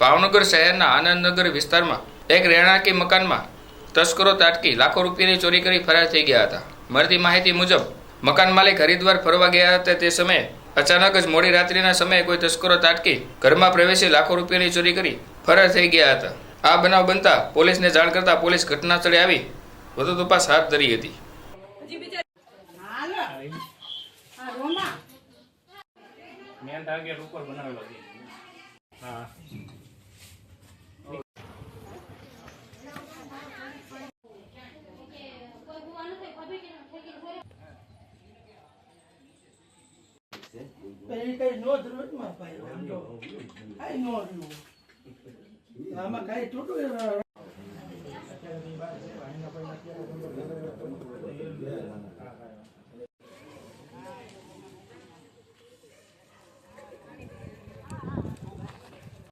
ભાવનગર શહેરના આનંદનગર વિસ્તારમાં એક રહેણાંકી મકાનમાં તસ્કરો તાટકી લાખો રૂપિયાની ચોરી કરી ફરાર થઈ ગયા હતા. મળતી માહિતી મુજબ મકાન માલિક હરિદ્વાર ફરવા ગયા હતા તે સમયે અચાનક જ મોડી રાત્રિના સમયે કોઈ તસ્કરો તાટકી ઘરમાં પ્રવેશી લાખો રૂપિયાની ચોરી કરી ફરાર થઈ ગયા હતા. આ બનાવ બનતા પોલીસને જાણ કરતા પોલીસ ઘટના સ્થળે આવી વધુ તપાસ હાથ ધરી હતી. હાલો. હા રોમા મેન ટાર્ગેટ ઉપર બનાવેલો છે. હા. પેલી કઈ નો જરૂરતમાં ભાઈ કઈ નો રહ્યું આમાં કઈ તૂટું